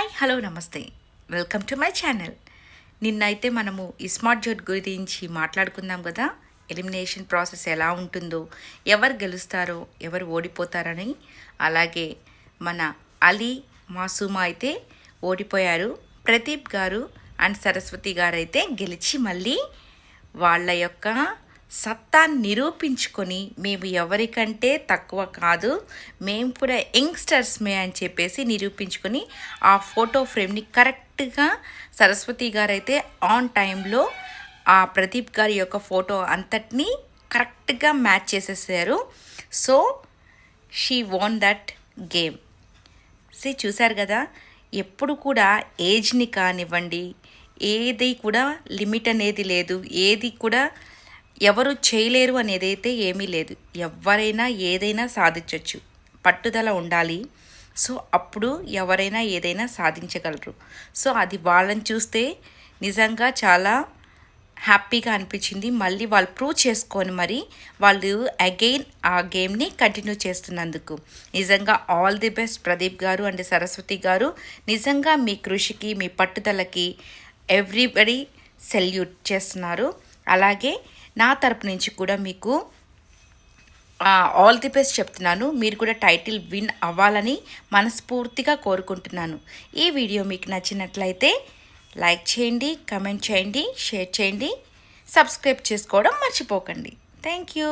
Hi hello నమస్తే. Welcome to my channel. నిన్నైతే మనము ఈ స్మార్ట్ జోట్ గురించి మాట్లాడుకుందాం కదా. ఎలిమినేషన్ ప్రాసెస్ ఎలా ఉంటుందో ఎవరు గెలుస్తారో ఎవరు ఓడిపోతారని. అలాగే మన అలీ మాసూమా అయితే ఓడిపోయారు. ప్రదీప్ గారు అండ్ సరస్వతి గారు అయితే గెలిచి మళ్ళీ వాళ్ళ యొక్క సత్తా నిరూపించుకొని మేము ఎవరికంటే తక్కువ కాదు మేము కూడా యంగ్స్టర్స్మే అని చెప్పేసి నిరూపించుకొని ఆ ఫోటో ఫ్రేమ్ని కరెక్ట్గా సరస్వతి గారు అయితే ఆన్ టైంలో ఆ ప్రదీప్ గారి యొక్క ఫోటో అంతటినీ కరెక్ట్గా మ్యాచ్ చేసేసారు. So she won that game. సే చూశారు కదా ఎప్పుడు కూడా ఏజ్ని కానివ్వండి ఏది కూడా లిమిట్ అనేది లేదు ఏది కూడా ఎవరు చేయలేరు అనేది అయితే ఏమీ లేదు. ఎవరైనా ఏదైనా సాధించవచ్చు పట్టుదల ఉండాలి. సో అప్పుడు ఎవరైనా ఏదైనా సాధించగలరు. సో అది వాళ్ళని చూస్తే నిజంగా చాలా హ్యాపీగా అనిపించింది. మళ్ళీ వాళ్ళు ప్రూవ్ చేసుకొని మరి వాళ్ళు అగైన్ ఆ గేమ్ని కంటిన్యూ చేస్తున్నందుకు. నిజంగా ఆల్ ది బెస్ట్ ప్రదీప్ గారు అండ్ సరస్వతి గారు. నిజంగా మీ కృషికి మీ పట్టుదలకి ఎవ్రీబడి సెల్యూట్ చేస్తున్నారు. అలాగే నా తరపు నుంచి కూడా మీకు ఆల్ ది బెస్ట్ చెప్తున్నాను. మీరు కూడా టైటిల్ విన్ అవ్వాలని మనస్ఫూర్తిగా కోరుకుంటున్నాను. ఈ వీడియో మీకు నచ్చినట్లయితే లైక్ చేయండి కమెంట్ చేయండి షేర్ చేయండి సబ్స్క్రైబ్ చేసుకోవడం మర్చిపోకండి. Thank you